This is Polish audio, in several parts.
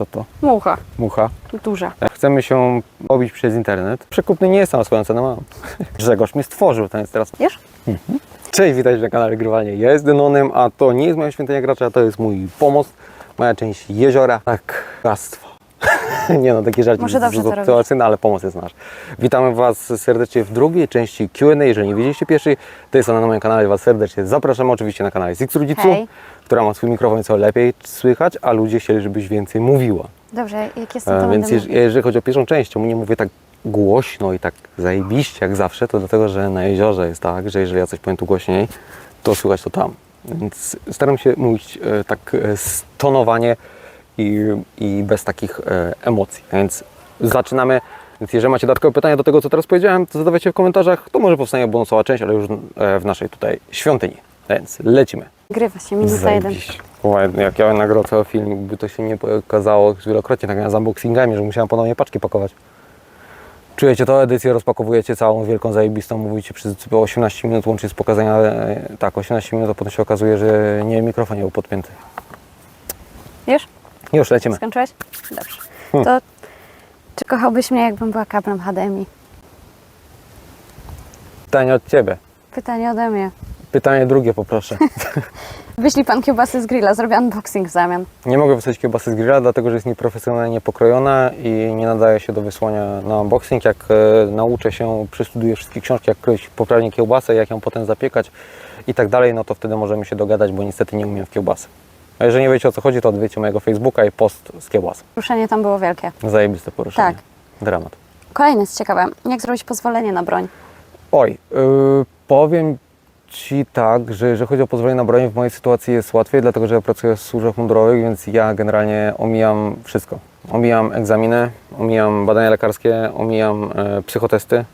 Co to? Mucha. Mucha. Duża. Chcemy się obić przez internet. Przekupny nie jest, a swoją cenę mam. Grzegorz mnie stworzył, to jest teraz... Wiesz? Cześć, witajcie na kanale Grywanie. Ja jestem Denonem, a to nie jest moja świątynia gracza, to jest mój pomost, moja część jeziora, tak, bogactwo. nie no, taki żart Może dobrze to ale pomoc jest nasz. Witamy Was serdecznie w drugiej części Q&A. Jeżeli nie widzieliście pierwszej, to jest ona na moim kanale. Was serdecznie zapraszam. Oczywiście na kanale Six Rodziców, Hej. która ma swój mikrofon, co lepiej słychać, a ludzie chcieli, żebyś więcej mówiła. Dobrze, jak jestem, to E, więc będę jeż, mówić. jeżeli chodzi o pierwszą część, czemu nie mówię tak głośno i tak zajebiście jak zawsze, to dlatego, że na jeziorze jest tak, że jeżeli ja coś powiem tu głośniej, to słychać to tam. Więc staram się mówić e, tak e, stonowanie i, i bez takich e, emocji. Więc zaczynamy. Więc jeżeli macie dodatkowe pytania do tego, co teraz powiedziałem, to zadawajcie w komentarzach. To może powstanie bonusowa część, ale już e, w naszej tutaj świątyni. Więc lecimy. Grywa się, minuta jeden. Ładnie, Jak ja nagrał cały film, by to się nie okazało już wielokrotnie, tak jak z unboxingami, że musiałem ponownie paczki pakować. Czujecie to, edycję rozpakowujecie całą wielką, zajebistą, mówicie przez 18 minut łącznie z pokazania, e, tak, 18 minut, a potem się okazuje, że nie, mikrofon nie był podpięty. Wiesz? Już lecimy. Skończyłeś? Dobrze. Hmm. To czy kochałbyś mnie, jakbym była kablem HDMI? Pytanie od Ciebie. Pytanie ode mnie. Pytanie drugie poproszę. Wyślij pan kiełbasy z grilla, zrobię unboxing w zamian. Nie mogę wysłać kiełbasy z grilla, dlatego że jest nieprofesjonalnie pokrojona i nie nadaje się do wysłania na unboxing. Jak e, nauczę się, przestudiuję wszystkie książki, jak kroić poprawnie kiełbasę, jak ją potem zapiekać i tak dalej, no to wtedy możemy się dogadać, bo niestety nie umiem w kiełbasy. A jeżeli nie wiecie o co chodzi, to odwiedźcie mojego Facebooka i post z kiełbasy. Ruszenie tam było wielkie. Zajebiste poruszenie. Tak. Dramat. Kolejne jest ciekawe. Jak zrobić pozwolenie na broń? Oj, yy, powiem Ci tak, że jeżeli chodzi o pozwolenie na broń, w mojej sytuacji jest łatwiej, dlatego że ja pracuję w służbach mundurowych, więc ja generalnie omijam wszystko. Omijam egzaminy, omijam badania lekarskie, omijam e, psychotesty,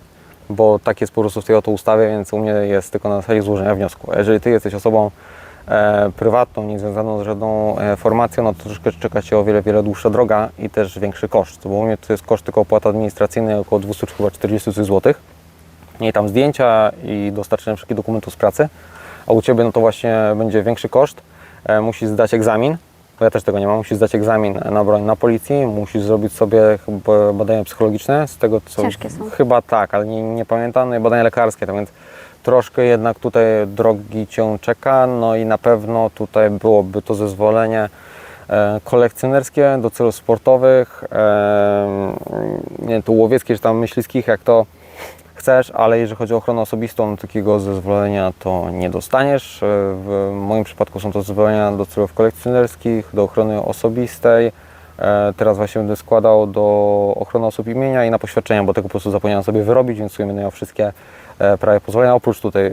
bo tak jest po prostu w tej oto ustawie, więc u mnie jest tylko na zasadzie złożenia wniosku. A jeżeli Ty jesteś osobą prywatną, niezwiązaną z żadną e, formacją, no to troszkę czeka Cię o wiele, wiele dłuższa droga i też większy koszt, bo u mnie to jest koszt tylko opłaty administracyjnej około 200 czy chyba 40 zł i tam zdjęcia i dostarczenie wszystkich dokumentów z pracy, a u Ciebie no to właśnie będzie większy koszt. E, musisz zdać egzamin, bo ja też tego nie mam, musisz zdać egzamin na broń na policji, musisz zrobić sobie badania psychologiczne, z tego co... Ciężkie są. Chyba tak, ale nie, nie pamiętam, no i badania lekarskie, tak więc troszkę jednak tutaj drogi Cię czeka, no i na pewno tutaj byłoby to zezwolenie e, kolekcjonerskie do celów sportowych, e, nie tu łowieckie czy tam myśliwskich, jak to chcesz, ale jeżeli chodzi o ochronę osobistą, takiego zezwolenia to nie dostaniesz. E, W moim przypadku są to zezwolenia do celów kolekcjonerskich, do ochrony osobistej. Teraz właśnie będę składał do ochrony osób imienia i na poświadczenia, bo tego po prostu zapomniałem sobie wyrobić, więc sobie będę miał wszystkie prawie pozwolenia, oprócz tutaj e,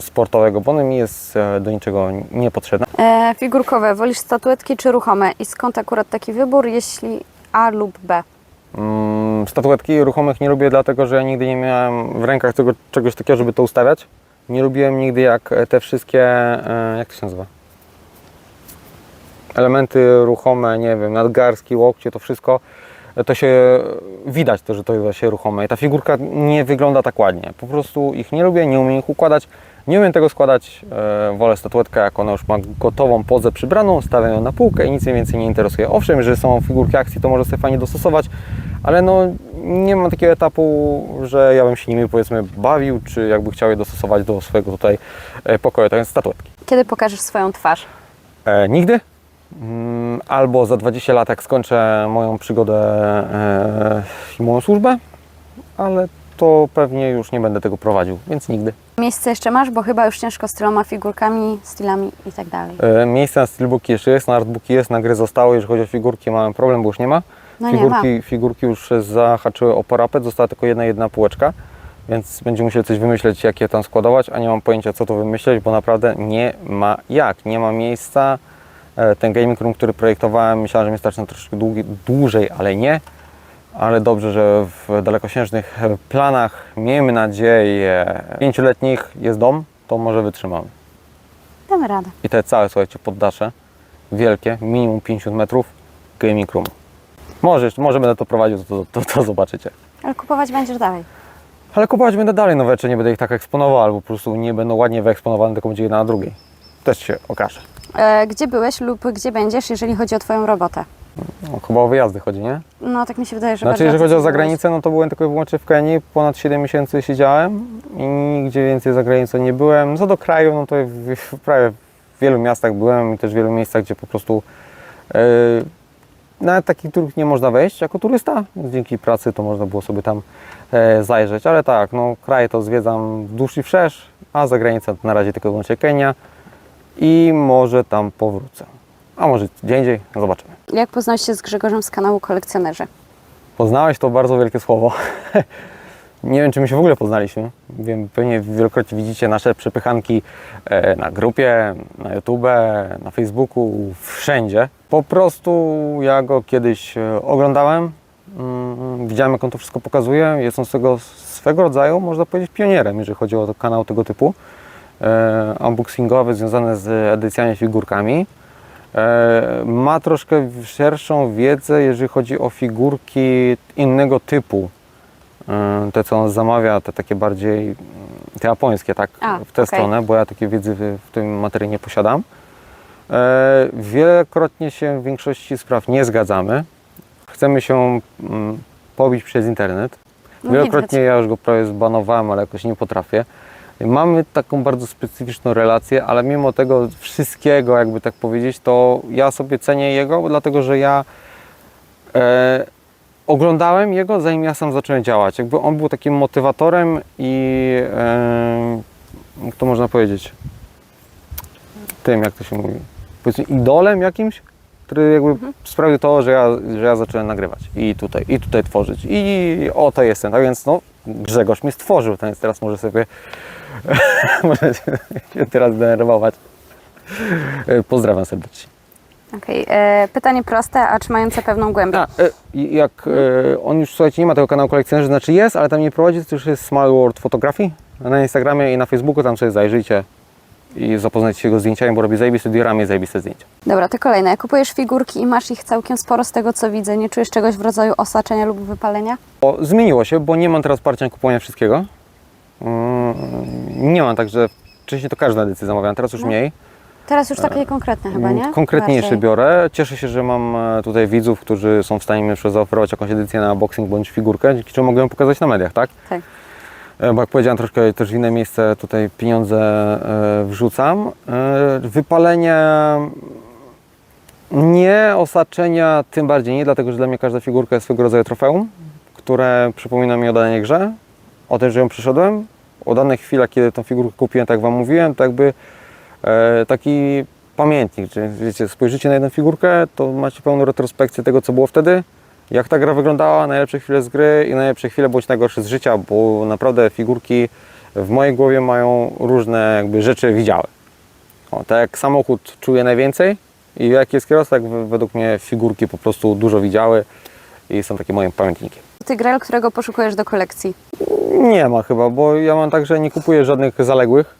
sportowego, bo mi jest e, do niczego niepotrzebne. E, figurkowe. Wolisz statuetki czy ruchome? I skąd akurat taki wybór, jeśli A lub B? Mm, Statuetki ruchomych nie lubię, dlatego że ja nigdy nie miałem w rękach tego, czegoś takiego, żeby to ustawiać. Nie lubiłem nigdy jak te wszystkie, e, jak to się nazywa? Elementy ruchome, nie wiem, nadgarstki, łokcie, to wszystko, e, to się widać to, że to jest właśnie ruchome. I ta figurka nie wygląda tak ładnie. Po prostu ich nie lubię, nie umiem ich układać. Nie umiem tego składać, e, wolę statuetkę, jak ona już ma gotową pozę przybraną, stawiam ją na półkę i nic mnie więcej nie interesuje. Owszem, że są figurki akcji, to może sobie fajnie dostosować, ale no nie mam takiego etapu, że ja bym się nimi powiedzmy bawił, czy jakby chciał je dostosować do swojego tutaj e, pokoju, to jest statuetki. Kiedy pokażesz swoją twarz? E, nigdy. Mm, Albo za 20 lat, jak skończę moją przygodę e, i moją służbę, ale to pewnie już nie będę tego prowadził, więc nigdy. Miejsce jeszcze masz, bo chyba już ciężko z tyloma figurkami, stylami i tak dalej. E, miejsce na steelbooki jeszcze jest, na artbooki jest, na gry zostało. Jeżeli chodzi o figurki, mamy problem, bo już nie ma. No nie ma. figurki, figurki już zahaczyły o parapet, została tylko jedna, jedna półeczka, więc będziemy musieli coś wymyśleć, jak je tam składować, a nie mam pojęcia, co to wymyśleć, bo naprawdę nie ma jak, nie ma miejsca. E, Ten gaming room, który projektowałem, myślałem, że mi starczy na troszkę długi, dłużej, ale nie. Ale dobrze, że w dalekosiężnych planach, miejmy nadzieję, pięcioletnich jest dom, to może wytrzymamy. Damy radę. I te całe, słuchajcie, poddasze, wielkie, minimum 50 metrów, gaming room. Może, może będę to prowadził, to, to, to zobaczycie. Ale kupować będziesz dalej. Ale kupować będę dalej nowe rzeczy, nie będę ich tak eksponował, albo po prostu nie będą ładnie wyeksponowane, tylko będzie jedna na drugiej. Też się okaże. E, gdzie byłeś lub gdzie będziesz, jeżeli chodzi o Twoją robotę? No, chyba o wyjazdy chodzi, nie? No tak mi się wydaje, że Znaczy, jeżeli chodzi o zagranicę, no to byłem tylko i wyłącznie w Kenii. Ponad 7 miesięcy siedziałem i nigdzie więcej za granicą nie byłem. Co do kraju, no to w, w prawie w wielu miastach byłem i też w wielu miejscach, gdzie po prostu e, nawet takich, których nie można wejść jako turysta. Dzięki pracy to można było sobie tam e, zajrzeć. Ale tak, no kraje to zwiedzam wzdłuż i wszerz, a za granicą na razie tylko i wyłącznie Kenia i może tam powrócę. A może gdzie indziej, zobaczymy. Jak poznałeś się z Grzegorzem z kanału Kolekcjonerzy? Poznałeś to bardzo wielkie słowo. Nie wiem, czy my się w ogóle poznaliśmy. Wiem, pewnie wielokrotnie widzicie nasze przepychanki e, na grupie, na YouTube, na Facebooku, wszędzie. Po prostu ja go kiedyś e, oglądałem, mm, widziałem jak on to wszystko pokazuje. Jest on swego, swego rodzaju, można powiedzieć, pionierem, jeżeli chodzi o kanał tego typu. E, unboxingowy, związany z edycjami, figurkami. E, ma troszkę szerszą wiedzę, jeżeli chodzi o figurki innego typu. E, Te, co on zamawia, te takie bardziej mm, te japońskie, tak? A, w tę okej. stronę, bo ja takiej wiedzy w, tym materii nie posiadam. Wielokrotnie się w większości spraw nie zgadzamy. Chcemy się mm, pobić przez internet. No Wielokrotnie ja już go prawie zbanowałem, ale jakoś nie potrafię. Mamy taką bardzo specyficzną relację, ale mimo tego wszystkiego, jakby tak powiedzieć, to ja sobie cenię jego, dlatego że ja e, oglądałem jego, zanim ja sam zacząłem działać. Jakby on był takim motywatorem i e, jak to można powiedzieć, tym, jak to się mówi, powiedzmy idolem jakimś, który jakby sprawił to, że ja, że ja zacząłem nagrywać i tutaj, i tutaj tworzyć. I oto jestem. Tak więc no, Grzegorz mnie stworzył, tak więc teraz może sobie może się teraz denerwować. E, Pozdrawiam serdecznie. Okej, e, pytanie proste, a czy mające pewną głębię? A, e, jak on już słuchajcie, nie ma tego kanału kolekcjonerzy, znaczy jest, ale tam nie prowadzi, to już jest Small World Photography na Instagramie i na Facebooku, tam sobie zajrzyjcie i zapoznajcie się jego zdjęciami, bo robi zajebiste diorami i zajebiste zdjęcia. Dobra, to kolejne. Jak kupujesz figurki i masz ich całkiem sporo z tego, co widzę, nie czujesz czegoś w rodzaju osaczenia lub wypalenia? Bo zmieniło się, bo nie mam teraz parcia na kupowanie wszystkiego. Mm, Nie mam tak, że wcześniej to każda edycja zamawiałem, teraz już No. mniej. Teraz już takie konkretne chyba, nie? Mm, Konkretniejsze Bardziej. biorę. Cieszę się, że mam e, tutaj widzów, którzy są w stanie mi zaoferować jakąś edycję na boxing bądź figurkę, dzięki czemu mogę ją pokazać na mediach, tak? Tak. E, Bo jak powiedziałem, troszkę też w inne miejsce tutaj pieniądze e, wrzucam. E, Wypalenie nie, osaczenia tym bardziej nie, dlatego że dla mnie każda figurka jest swego rodzaju trofeum, które przypomina mi o danej grze, o tym, że ją przeszedłem, o danych chwilach, kiedy tą figurkę kupiłem, tak jak Wam mówiłem, to jakby e, taki pamiętnik, że wiecie, spojrzycie na jedną figurkę, to macie pełną retrospekcję tego, co było wtedy, jak ta gra wyglądała, najlepsze chwile z gry i najlepsze chwile bądź najgorsze z życia, bo naprawdę figurki w mojej głowie mają różne jakby rzeczy widziałe. O, tak jak samochód czuje najwięcej i jaki jest kierowca, tak według mnie figurki po prostu dużo widziały i są takie moim pamiętnikiem. Tygrel, którego poszukujesz do kolekcji. Nie ma chyba, bo ja mam tak, że nie kupuję żadnych zaległych.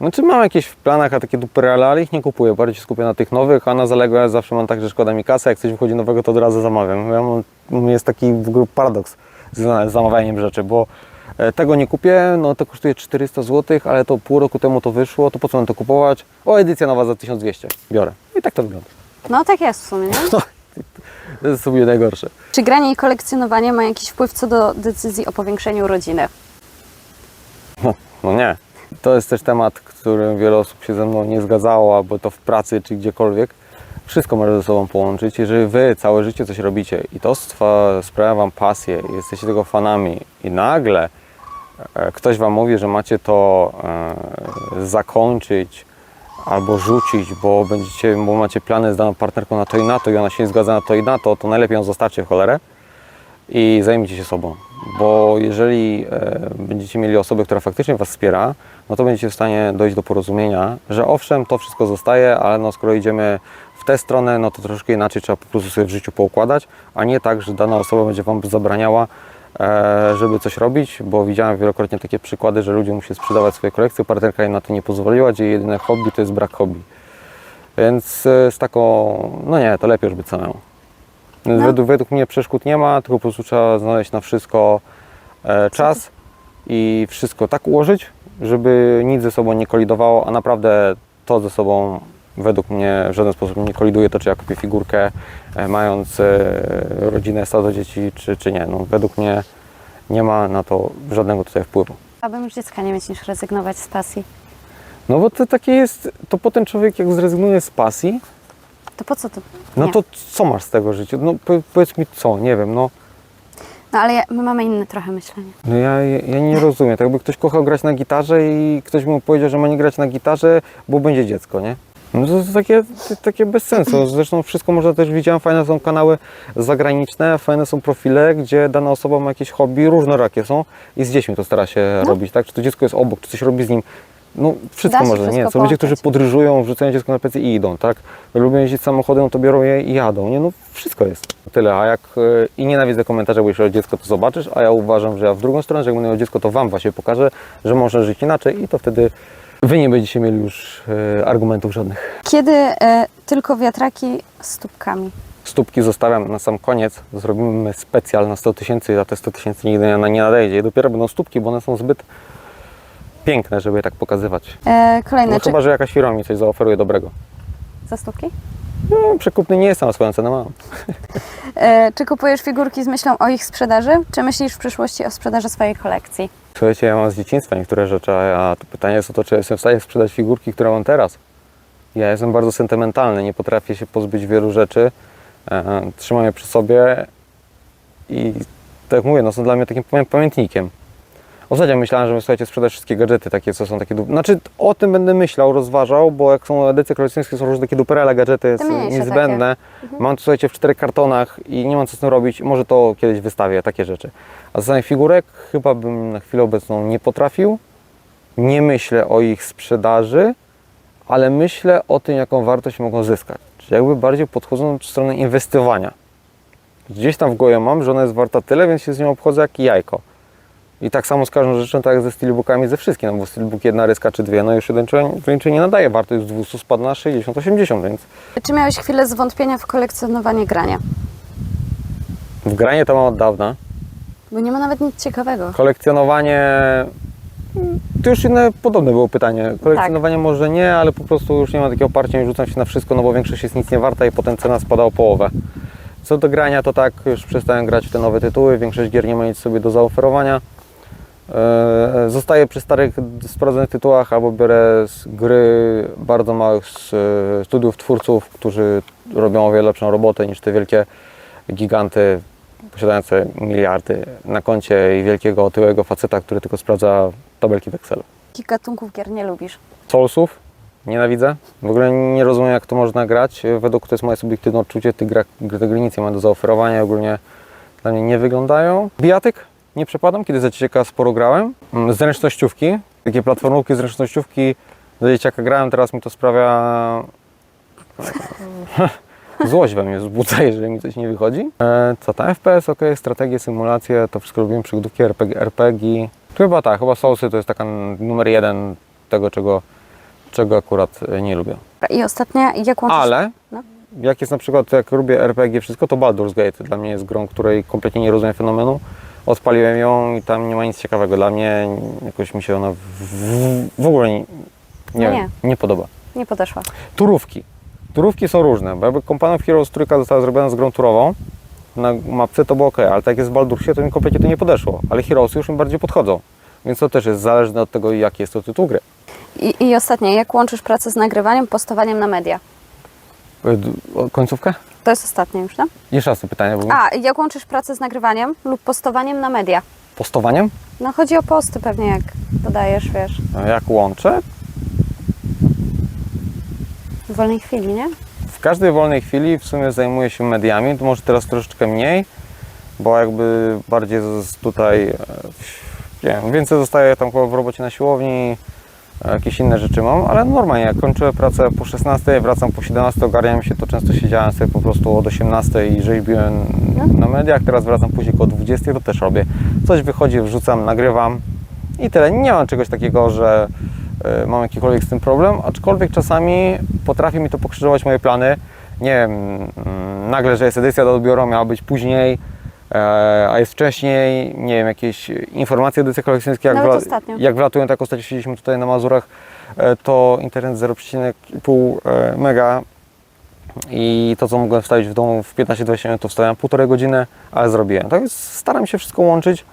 Znaczy mam jakieś w planach, a takie duperele, ale ich nie kupuję. Bardziej się skupię na tych nowych, a na zaległe zawsze mam tak, że szkoda mi kasy. Jak coś wychodzi nowego, to od razu zamawiam. Ja mam, jest taki paradoks z zamawianiem rzeczy, bo e, tego nie kupię, no to kosztuje 400 zł, ale to pół roku temu to wyszło, to po co mam to kupować? O, edycja nowa za 1200, biorę. I tak to wygląda. No tak jest w sumie, nie? To jest sobie najgorsze. Czy granie i kolekcjonowanie ma jakiś wpływ co do decyzji o powiększeniu rodziny? No, no nie. To jest też temat, którym wiele osób się ze mną nie zgadzało, albo to w pracy, czy gdziekolwiek. Wszystko może ze sobą połączyć. Jeżeli wy całe życie coś robicie i to sprawia wam pasję, jesteście tego fanami i nagle e, ktoś wam mówi, że macie to e, zakończyć albo rzucić, bo będziecie, bo macie plany z daną partnerką na to i na to i ona się nie zgadza na to i na to, to najlepiej ją zostawcie w cholerę i zajmijcie się sobą. Bo jeżeli e, będziecie mieli osobę, która faktycznie Was wspiera, no to będziecie w stanie dojść do porozumienia, że owszem, to wszystko zostaje, ale no skoro idziemy w tę stronę, no to troszkę inaczej trzeba po prostu sobie w życiu poukładać, a nie tak, że dana osoba będzie Wam zabraniała, żeby coś robić, bo widziałem wielokrotnie takie przykłady, że ludzie muszą sprzedawać swoje kolekcje, partnerka im na to nie pozwoliła, gdzie jedyne hobby to jest brak hobby. Więc e, z taką, no nie, to lepiej już być samemu. Więc No. Według, według mnie przeszkód nie ma, tylko po prostu trzeba znaleźć na wszystko e, czas i wszystko tak ułożyć, żeby nic ze sobą nie kolidowało, a naprawdę to ze sobą Według mnie w żaden sposób nie koliduje to, czy ja kupię figurkę e, mając e, rodzinę, stado dzieci, czy, czy nie. No, według mnie nie ma na to żadnego tutaj wpływu. Abym już dziecka nie mieć niż rezygnować z pasji. No bo to takie jest, to potem człowiek jak zrezygnuje z pasji, To po co to? no Nie. to co masz z tego życia? No po, powiedz mi co, nie wiem, no. No ale ja, my mamy inne trochę myślenie. No ja, ja nie rozumiem. Tak jakby ktoś kochał grać na gitarze i ktoś mu powiedział, że ma nie grać na gitarze, bo będzie dziecko, nie? No to jest takie, takie bez sensu. Zresztą wszystko można też widziałem, fajne są kanały zagraniczne, fajne są profile, gdzie dana osoba ma jakieś hobby, różnorakie są i z dziećmi to stara się robić, tak? Czy to dziecko jest obok, czy coś robi z nim. No wszystko może, nie? Są ludzie, którzy podryżują, wrzucają dziecko na plecy i idą, tak? Lubią jeździć samochodem, no to biorą je i jadą, nie? No wszystko jest. Tyle, a jak e, i nienawidzę komentarza, bo jeśli o dziecko to zobaczysz, a ja uważam, że ja w drugą stronę, że jak będę miał dziecko, to Wam właśnie pokażę, że można żyć inaczej i to wtedy Wy nie będziecie mieli już e, argumentów żadnych. Kiedy e, tylko wiatraki z stópkami. Stópki zostawiam na sam koniec, zrobimy specjal na 100 tysięcy, a te 100 tysięcy nigdy nie, nie nadejdzie. I dopiero będą stópki, bo one są zbyt piękne, żeby je tak pokazywać. E, kolejne, No czy chyba, że jakaś firma mi coś zaoferuje dobrego. za stópki? No, przekupny nie jestem, a swoją cenę mam. E, czy kupujesz figurki z myślą o ich sprzedaży, czy myślisz w przyszłości o sprzedaży swojej kolekcji? Słuchajcie, ja mam z dzieciństwa niektóre rzeczy, a to pytanie jest o to, czy jestem w stanie sprzedać figurki, które mam teraz. Ja jestem bardzo sentymentalny, nie potrafię się pozbyć wielu rzeczy, e, trzymam je przy sobie i tak jak mówię, no są dla mnie takim pamię- pamiętnikiem. Ostatnio myślałem, że słuchajcie, sprzedać wszystkie gadżety takie, co są takie... Du- znaczy o tym będę myślał, rozważał, bo jak są edycje kolekcjonerskie, są różne takie duperele gadżety niezbędne. Mam to, słuchajcie, w czterech kartonach i nie mam co z tym robić. Może to kiedyś wystawię, takie rzeczy. A z samych figurek chyba bym na chwilę obecną nie potrafił. Nie myślę o ich sprzedaży, ale myślę o tym, jaką wartość mogą zyskać. Czyli jakby bardziej podchodząc w stronę inwestowania. Gdzieś tam w głowie mam, że ona jest warta tyle, więc się z nią obchodzę jak jajko. I tak samo z każdą rzeczą, tak jak ze steelbookami, ze wszystkim, no bo steelbook jedna ryska czy dwie, no już jeden człowiek nie nadaje, wartość z 200 spadła na 60-80, więc Czy miałeś chwilę zwątpienia w kolekcjonowanie grania? w granie to mam od dawna. Bo nie ma nawet nic ciekawego. Kolekcjonowanie. To już inne podobne było pytanie. Kolekcjonowanie może nie, ale po prostu już nie ma takiego oparcia i rzucam się na wszystko, no bo większość jest nic nie warta i potem cena spada o połowę. Co do grania, to tak, już przestałem grać w te nowe tytuły, większość gier nie ma nic sobie do zaoferowania. Eee, Zostaję przy starych, sprawdzonych tytułach albo biorę z gry bardzo małych e, studiów twórców, którzy robią o wiele lepszą robotę niż te wielkie giganty posiadające miliardy na koncie i wielkiego otyłego faceta, który tylko sprawdza tabelki w Excelu. Jakich gatunków gier nie lubisz? Soulsów nienawidzę. W ogóle nie rozumiem, jak to można grać. Według to jest moje subiektywne odczucie. Tych gra, gry- te gry nic nie mają do zaoferowania. Ogólnie dla mnie nie wyglądają. Bijatyk nie przepadam, kiedy za dzieciaka sporo grałem. Mm, Zręcznościówki, takie platformówki, zręcznościówki. Za dzieciaka grałem, teraz mi to sprawia... Złość we mnie wzbudza, jeżeli mi coś nie wychodzi. E, co tam? FPS, ok, strategie, symulacje, to wszystko lubiłem, przygodówki, RPG, RPG. Chyba tak, chyba Soulsy to jest taka numer jeden tego, czego, czego akurat e, nie lubię. I ostatnia, jak łączysz... Ale No. jak jest na przykład, jak lubię RPG wszystko, to Baldur's Gate dla mnie jest grą, której kompletnie nie rozumiem fenomenu. Odpaliłem ją i tam nie ma nic ciekawego. Dla mnie jakoś mi się ona w, w, ogóle nie, nie, No wiem, nie. nie podoba. Nie podeszła. Turówki. Turówki są różne, bo jakby Companion of Heroes trójka została zrobiona z grą turową, na mapce to było ok, ale tak jak jest w Baldursie, to mi kompletnie to nie podeszło. Ale Heroesy już mi bardziej podchodzą. Więc to też jest zależne od tego, jaki jest to tytuł gry. I, I ostatnia, jak łączysz pracę z nagrywaniem, postowaniem na media? E, Końcówkę? To jest ostatnie już, tak? Jeszcze raz to pytanie, bo A, jak łączysz pracę z nagrywaniem lub postowaniem na media? postowaniem? No chodzi o posty pewnie, jak dodajesz, wiesz, A Jak łączę? w wolnej chwili, nie? W każdej wolnej chwili w sumie zajmuję się mediami, to może teraz troszeczkę mniej, bo jakby bardziej tutaj, e, nie wiem, więcej zostaje tam w robocie na siłowni, jakieś inne rzeczy mam, ale normalnie, jak kończę pracę po 16, wracam po 17, ogarniam się, to często siedziałem sobie po prostu od 18 i rzeźbiłem na mediach, teraz wracam później koło 20, to też robię. Coś wychodzi, wrzucam, nagrywam i tyle. Nie mam czegoś takiego, że e, mam jakikolwiek z tym problem, aczkolwiek czasami potrafi mi to pokrzyżować moje plany. Nie wiem, mm, nagle, że jest edycja do odbioru, miała być później, E, a jest wcześniej, nie wiem, jakieś informacje edycje kolekcjonerskie, jak, Nawet ostatnio. jak wlatują, tak ostatnio siedzieliśmy tutaj na Mazurach, e, to internet 0,5 e, mega i to, co mogłem wstawić w domu w 15-20 minut, to wstawiam półtorej godziny, ale zrobiłem. Tak więc staram się wszystko łączyć.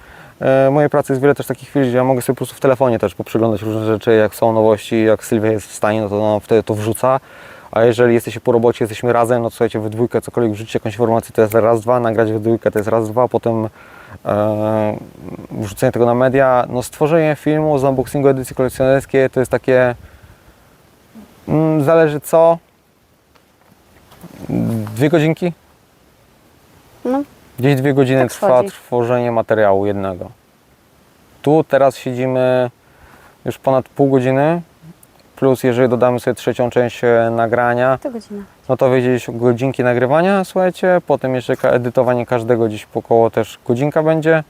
E, Mojej pracy jest wiele też takich chwil, gdzie ja mogę sobie po prostu w telefonie też poprzeglądać różne rzeczy, jak są nowości, jak Sylwia jest w stanie, no to ona wtedy to wrzuca. A jeżeli jesteście po robocie, jesteśmy razem, no to słuchajcie, we dwójkę cokolwiek wrzucić jakąś informację, to jest raz, dwa, nagrać we dwójkę to jest raz, dwa, potem e, wrzucenie tego na media. No stworzenie filmu z unboxingu edycji kolekcjonerskiej to jest takie, mm, zależy co, dwie godzinki? No, Gdzieś dwie godziny Tak trwa schodzi. tworzenie materiału jednego. Tu teraz siedzimy już ponad pół godziny, plus jeżeli dodamy sobie trzecią część e, nagrania, to godzina. no to wyjdzie gdzieś godzinki nagrywania, słuchajcie, potem jeszcze ka- edytowanie każdego gdzieś po około też godzinka będzie.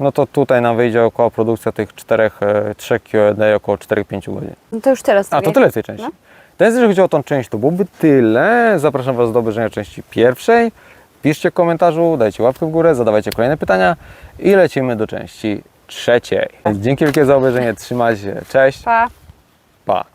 No to tutaj nam wyjdzie około produkcja tych czterech, e, trzech Q&A około 4-5 godzin. No to już teraz A, to tyle w tej części. No. Teraz jeżeli chodzi o tą część, to byłoby tyle. Zapraszam Was do obejrzenia części pierwszej. Piszcie w komentarzu, dajcie łapkę w górę, zadawajcie kolejne pytania i lecimy do części trzeciej. Dzięki wielkie za obejrzenie, trzymajcie się, cześć, Pa. Pa.